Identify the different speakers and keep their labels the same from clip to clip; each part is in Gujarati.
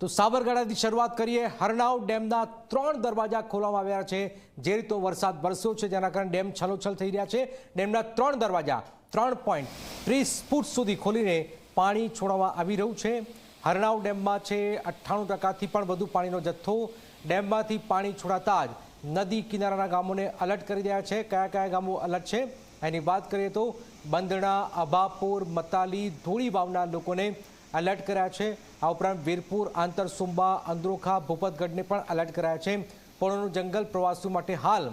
Speaker 1: તો સાબરકાંઠાથી શરૂઆત કરીએ. હરણાવ ડેમના ત્રણ દરવાજા ખોલવામાં આવ્યા છે. જે રીતો વરસાદ વરસ્યો છે, જેના કારણે ડેમ છલોછલ થઈ રહ્યા છે. ડેમના ત્રણ દરવાજા ત્રણ પોઈન્ટ ત્રીસ ફૂટ સુધી ખોલીને પાણી છોડવામાં આવી રહ્યું છે. હરણાવ ડેમમાં છે અઠ્ઠાણું ટકાથી પણ વધુ પાણીનો જથ્થો. ડેમમાંથી પાણી છોડાતા જ નદી કિનારાના ગામોને અલર્ટ કરી રહ્યા છે. કયા કયા ગામો અલર્ટ છે? એની વાત કરીએ તો બંદણા અભાપુર, મતાલી, ધોળી વાવના લોકોને એલર્ટ કર્યા છે. આ ઉપરાંત વીરપુર આંતરસુંબા અંદ્રોખા ભૂપતગઢને પણ એલર્ટ કરાયા છે. પોળોનું જંગલ પ્રવાસીઓ માટે હાલ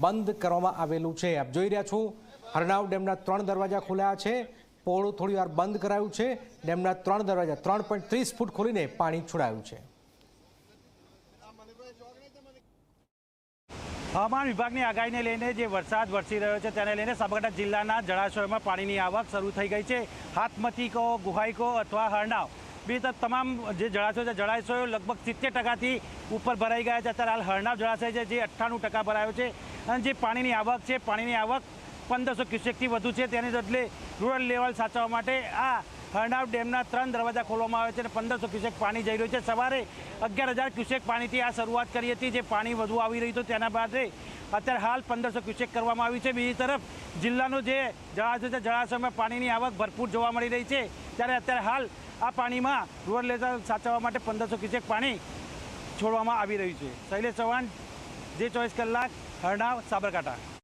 Speaker 1: બંધ કરવામાં આવેલું છે. આપ જોઈ રહ્યા છો, હરણાવ ડેમના ત્રણ દરવાજા ખોલ્યા છે. પોળું થોડી વાર બંધ કરાયું છે. ડેમના ત્રણ દરવાજા, ત્રણ ફૂટ ખોલીને પાણી છોડાયું છે.
Speaker 2: હવામાન વિભાગની આગાહીને લઈને જે વરસાદ વરસી રહ્યો છે, તેને લઈને સાબરકાંઠા જિલ્લાના જળાશયોમાં પાણીની આવક શરૂ થઈ ગઈ છે. હાથમતી કહો ગુહાઈ કહો અથવા હરણાવ. બે તમામ જે જળાશયો છે, જળાશયો લગભગ સિત્તેર ટકાથી ઉપર ભરાઈ ગયા છે. અત્યારે હાલ હરણાવ જળાશય છે જે અઠ્ઠાણું ટકા ભરાયો છે. અને જે પાણીની આવક છે, પાણીની આવક પંદરસો ક્યુસેકથી વધુ છે. તેની બદલે રૂરલ લેવલ સાચવવા માટે આ હરણાવ ડેમના ત્રણ દરવાજા ખોલવામાં આવે છે અને પંદરસો ક્યુસેક પાણી જઈ રહ્યું છે. સવારે અગિયાર હજાર ક્યુસેક પાણીથી આ શરૂઆત કરી હતી. જે પાણી વધુ આવી રહ્યું હતું તેના બાદે અત્યારે હાલ પંદરસો ક્યુસેક કરવામાં આવ્યું છે. બીજી તરફ જિલ્લાનું જે જળાશય છે, જળાશયમાં પાણીની આવક ભરપૂર જોવા મળી રહી છે. ત્યારે અત્યારે હાલ આ પાણીમાં રૂરલ લેવલ સાચવવા માટે પંદરસો ક્યુસેક પાણી છોડવામાં આવી રહ્યું છે. શૈલેષ ચૌહાણ, જે ચોવીસ કલાક, હરણાવ, સાબરકાંઠા.